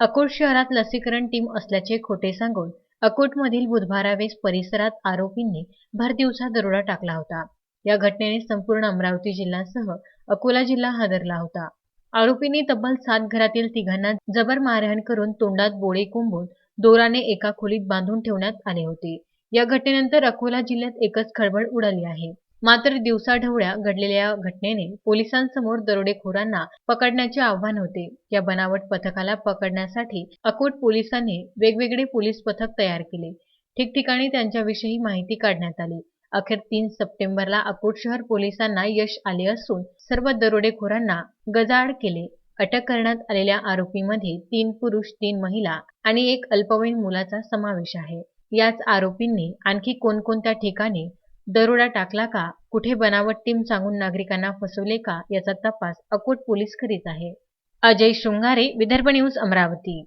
अकोट शहरात लसीकरण टीम असल्याचे खोटे सांगून अकोटमधील बुधवारावेस परिसरात आरोपींनी भरदिवसा दरोडा टाकला होता. या घटनेने संपूर्ण अमरावती जिल्ह्यासह अकोला जिल्हा हादरला होता. आरोपींनी तब्बल सात घरातील तिघांना जबर मारहाण करून तोंडात बोळे कोंबून दोराने एका खोलीत बांधून ठेवण्यात आले होते. या घटनेनंतर अकोला जिल्ह्यात एकच खळबळ उडाली आहे. मात्र दिवसाढवळ्या घडलेल्या घटनेने पोलिसांसमोर दरोडेखोरांना पकडण्याचे आव्हान होते. या बनावट पथकाला पकडण्यासाठी अकोट पोलिसांनी वेगवेगळे पोलीस पथक तयार केले. ठिकठिकाणी त्यांच्याविषयी माहिती काढण्यात आली. अखेर तीन सप्टेंबरला अकोट शहर पोलिसांना यश आले असून सर्व दरोडेखोरांना गजाआड केले. अटक करण्यात आलेल्या आरोपींमध्ये तीन पुरुष तीन महिला आणि एक अल्पवयीन मुलाचा समावेश आहे. याच आरोपींनी आणखी कोणकोणत्या ठिकाणी दरोडा टाकला का? कुठे बनावट टीम सांगून नागरिकांना फसवले का? याचा तपास अकोट पोलीस करीत आहे. अजय शृंगारे विदर्भ न्यूज अमरावती.